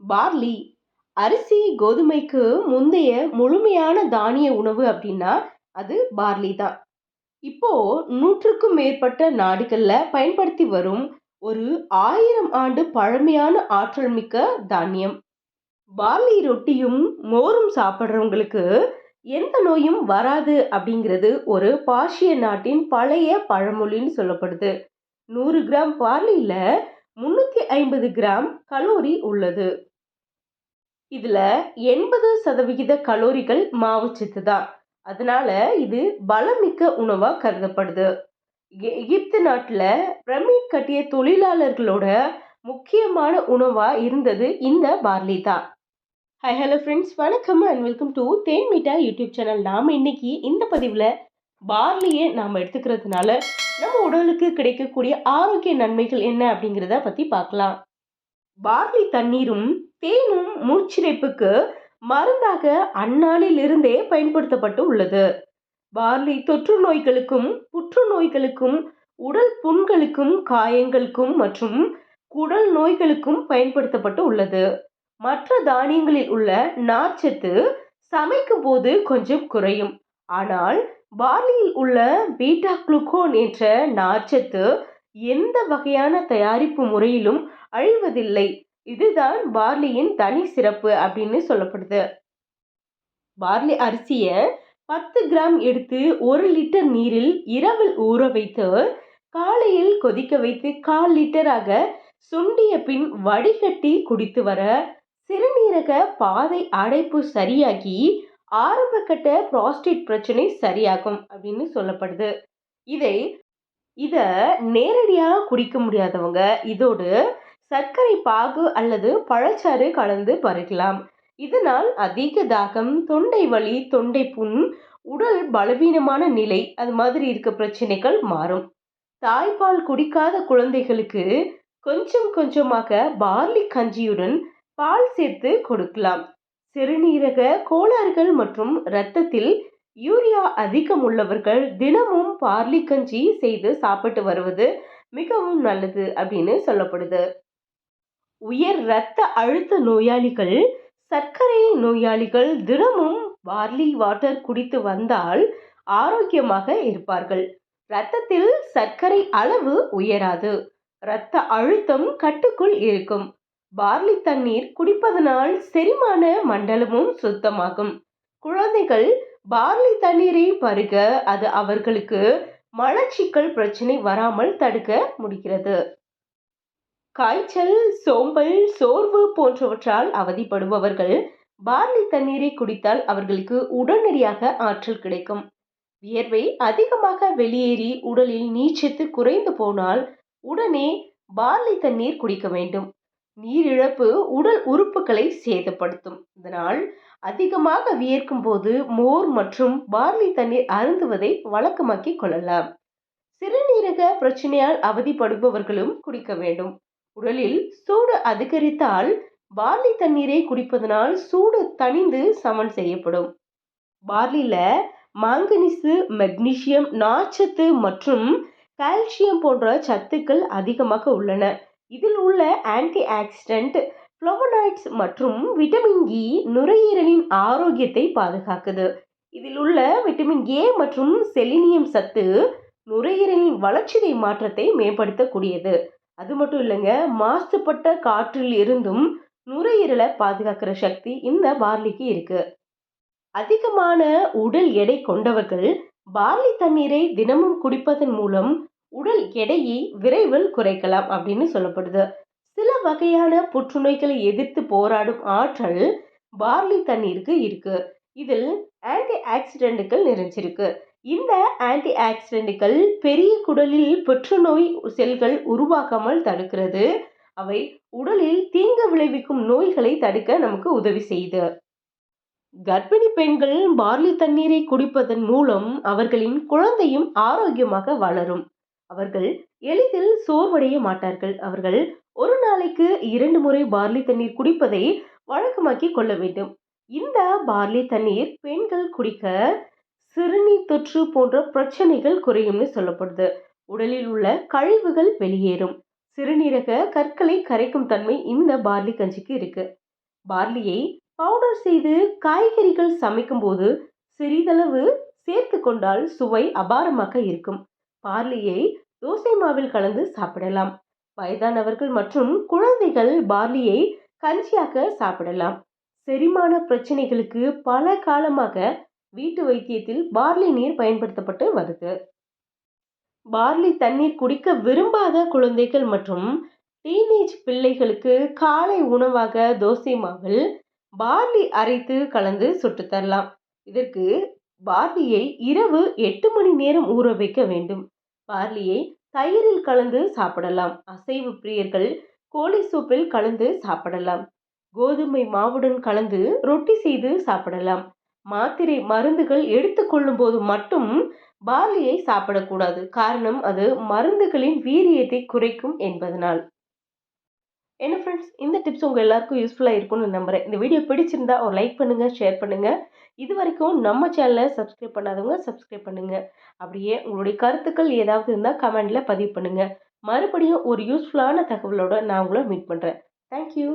Barley. அரிசி கோதுமைக்கு முந்தைய முழுமையான தானிய உணவு அப்படின்னா அது பார்லி தான். இப்போ நூற்றுக்கும் மேற்பட்ட நாடுகள்ல பயன்படுத்தி வரும் ஒரு ஆயிரம் ஆண்டு பழமையான ஆற்றல் மிக்க தானியம். பார்லி ரொட்டியும் மோரும் சாப்பிட்றவங்களுக்கு எந்த நோயும் வராது அப்படிங்கிறது ஒரு பாஷிய நாட்டின் பழைய பழமொழின்னு சொல்லப்படுது. நூறு கிராம் பார்லியில் முன்னூற்றி ஐம்பது கிராம் கலோரி உள்ளது. இதில் எண்பது சதவிகித கலோரிகள் மாவுச்சத்து தான் அதனால இது பலமிக்க உணவாக கருதப்படுது. எகிப்து நாட்டில் பிரமிட் கட்டிய தொழிலாளர்களோட முக்கியமான உணவாக இருந்தது இந்த பார்லி தான் ஹை ஹலோ ஃப்ரெண்ட்ஸ் வணக்கம் அண்ட் வெல்கம் டு தேன் மீட்டா யூடியூப் சேனல். நாம் இன்னைக்கு இந்த பதிவில் பார்லியை நாம் எடுத்துக்கிறதுனால நம்ம உடலுக்கு கிடைக்கக்கூடிய ஆரோக்கிய நன்மைகள் என்ன அப்படிங்கிறத பற்றி பார்க்கலாம். பார்லி தண்ணீரும் தேனும் மூச்சிறைப்புக்கு மருந்தாக அந்நாளிலிருந்தே பயன்படுத்தப்பட்டு உள்ளது. பார்லி தொற்று நோய்களுக்கும் புற்றுநோய்களுக்கும் உடல் புண்களுக்கும் காயங்களுக்கும் மற்றும் குடல் நோய்களுக்கும் பயன்படுத்தப்பட்டு உள்ளது. மற்ற தானியங்களில் உள்ள நார்ச்சத்து சமைக்கும் போது கொஞ்சம் குறையும். ஆனால் பார்லியில் உள்ள பீட்டா குளுக்கோன் என்ற நார்ச்சத்து எந்த வகையான தயாரிப்பு முறையிலும் அழிவதில்லை. இதுதான் பார்லியின் தனி சிறப்பு அப்படின்னு சொல்லப்படுது. பார்லி அரிசியை பத்து கிராம் எடுத்து ஒரு லிட்டர் நீரில் இரவில் ஊற வைத்து காலையில் கொதிக்க வைத்து கால் லிட்டராக சுண்டிய பின் வடிகட்டி குடித்து வர சிறுநீரக பாதை அடைப்பு சரியாகி ஆரம்பக்கட்ட ப்ராஸ்டேட் பிரச்சனை சரியாகும் அப்படின்னு சொல்லப்படுது. இதை இதை நேரடியாக குடிக்க முடியாதவங்க இதோடு சர்க்கரை பாகு அல்லது பழச்சாறு கலந்து பருகலாம். இதனால் அதிக தாகம் தொண்டை வலி தொண்டை புண் உடல் பலவீனமான நிலை அது மாதிரி இருக்க பிரச்சனைகள் மாறும். தாய்ப்பால் குடிக்காத குழந்தைகளுக்கு கொஞ்சம் கொஞ்சமாக பார்லி கஞ்சியுடன் பால் சேர்த்து கொடுக்கலாம். சிறுநீரக கோளாறுகள் மற்றும் இரத்தத்தில் யூரியா அதிகம் உள்ளவர்கள் தினமும் பார்லி கஞ்சி செய்து சாப்பிட்டு வருவது மிகவும் நல்லது அப்படின்னு சொல்லப்படுது. உயர் இரத்த அழுத்த நோயாளிகள் சர்க்கரை நோயாளிகள் தினமும் பார்லி வாட்டர் குடித்து வந்தால் ஆரோக்கியமாக இருப்பார்கள். இரத்தத்தில் சர்க்கரை அளவு உயராது. இரத்த அழுத்தம் கட்டுக்குள் இருக்கும். பார்லி தண்ணீர் குடிப்பதனால் செரிமான மண்டலமும் சுத்தமாகும். குழந்தைகள் பார்லி தண்ணீரை பருக அது அவர்களுக்கு மலச்சிக்கல் பிரச்சனை வராமல் தடுக்க முடிகிறது. காய்ச்சல் சோம்பல் சோர்வு போன்றவற்றால் அவதிப்படுபவர்கள் பார்லி தண்ணீரை குடித்தால் அவர்களுக்கு உடனடியாக ஆற்றல் கிடைக்கும். வியர்வை அதிகமாக வெளியேறி உடலில் நீச்சத்து குறைந்து போனால் உடனே பார்லி தண்ணீர் குடிக்க வேண்டும். நீரிழப்பு உடல் உறுப்புகளை சேதப்படுத்தும். இதனால் அதிகமாக வியர்க்கும் போது மோர் மற்றும் பார்லி தண்ணீர் அருந்துவதை வழக்கமாக்கிக் கொள்ளலாம். சிறுநீரக பிரச்சனையால் அவதிப்படுபவர்களும் குடிக்க வேண்டும். உடலில் சூடு அதிகரித்தால் பார்லி தண்ணீரை குடிப்பதனால் சூடு தணிந்து சமன் செய்யப்படும். பார்லில மாங்கனீசு மெக்னீசியம் நார்ச்சத்து மற்றும் கால்சியம் போன்ற சத்துக்கள் அதிகமாக உள்ளன. இதில் உள்ள ஆன்டி ஆக்சிடென்ட் ஃப்ளவனாய்ட்ஸ் மற்றும் விட்டமின் இ e நுரையீரலின் ஆரோக்கியத்தை பாதுகாக்குது. இதில் உள்ள விட்டமின் ஏ மற்றும் செலினியம் சத்து நுரையீரலின் வளர்ச்சிதை மாற்றத்தை மேம்படுத்தக்கூடியது. அது மட்டும் இல்லைங்க மாசுபட்ட காற்றில் இருந்தும் நுரையீரலை பாதுகாக்கிற சக்தி இந்த பார்லிக்கு இருக்கு. அதிகமான உடல் எடை கொண்டவர்கள் பார்லி தண்ணீரை தினமும் குடிப்பதன் மூலம் உடல் எடையை விரைவில் குறைக்கலாம் அப்படின்னு சொல்லப்படுது. வகையான புற்றுநோய்களை எதிர்த்து போராடும் ஆற்றல் பார்லி தண்ணீருக்கு இருக்கு. இதில் ஆன்டி ஆக்சிடென்ட்டுகள் நிறைஞ்சிருக்கு. இந்த ஆன்டி ஆக்சிடென்ட்டுகள் பெரிய குடலில் புற்றுநோய் செல்கள் உருவாக்காமல் தடுக்கிறது. அவை உடலில் தீங்கு விளைவிக்கும் நோய்களை தடுக்க நமக்கு உதவி செய்து. கர்ப்பிணி பெண்கள் பார்லி தண்ணீரை குடிப்பதன் மூலம் அவர்களின் குழந்தையும் ஆரோக்கியமாக வளரும். அவர்கள் எளிதில் சோர்வடைய மாட்டார்கள். அவர்கள் ஒரு நாளைக்கு இரண்டு முறை பார்லி தண்ணீர் குடிப்பதை வழக்கமாக்கி கொள்ள வேண்டும். இந்த பார்லி தண்ணீர் பெண்கள் குடிக்க சிறுநீர் தொற்று போன்ற பிரச்சனைகள் குறையும்னு சொல்லப்படுது. உடலில் உள்ள கழிவுகள் வெளியேறும். சிறுநீரக கற்களை கரைக்கும் தன்மை இந்த பார்லி கஞ்சிக்கு இருக்கு. பார்லியை பவுடர் செய்து காய்கறிகள் சமைக்கும்போது சிறிதளவு சேர்த்து கொண்டால் சுவை அபாரமாக இருக்கும். பார்லியை தோசை மாவில் கலந்து சாப்பிடலாம். வயதானவர்கள் மற்றும் குழந்தைகள் பார்லியை கஞ்சியாக சாப்பிடலாம். செரிமான பிரச்சனைகளுக்கு பல காலமாக வீட்டு வைத்தியத்தில் பார்லி நீர் பயன்படுத்தப்பட்டு வருது. பார்லி தண்ணீர் குடிக்க விரும்பாத குழந்தைகள் மற்றும் டீனேஜ் பிள்ளைகளுக்கு காலை உணவாக தோசை மாவில் பார்லி அரைத்து கலந்து சுட்டு தரலாம். இதற்கு பார்லியை இரவு எட்டு மணி நேரம் ஊற வைக்க வேண்டும். பார்லியை தயிரில் கலந்து சாப்பிடலாம். அசைவு பிரியர்கள் கோழி சூப்பில் கலந்து சாப்பிடலாம். கோதுமை மாவுடன் கலந்து ரொட்டி செய்து சாப்பிடலாம். மாத்திரை மருந்துகள் எடுத்துக்கொள்ளும் போது மட்டும் பார்லியை சாப்பிடக்கூடாது. காரணம் அது மருந்துகளின் வீரியத்தை குறைக்கும் என்பதனால். என்ன ஃப்ரெண்ட்ஸ் இந்த டிப்ஸ் உங்கள் எல்லாருக்கும் யூஸ்ஃபுல்லாக இருக்கும்னு நம்புகிறேன் இந்த வீடியோ பிடிச்சிருந்தா ஒரு லைக் பண்ணுங்கள் ஷேர் பண்ணுங்கள் இது வரைக்கும் நம்ம சேனலை சப்ஸ்கிரைப் பண்ணாதவங்க சப்ஸ்கிரைப் பண்ணுங்கள் அப்படியே உங்களுடைய கருத்துக்கள் ஏதாவது இருந்தால் கமெண்டில் பதிவு பண்ணுங்கள் மறுபடியும் ஒரு யூஸ்ஃபுல்லான தகவலோடு நான் உங்களை மீட் பண்ணுறேன் தேங்க்யூ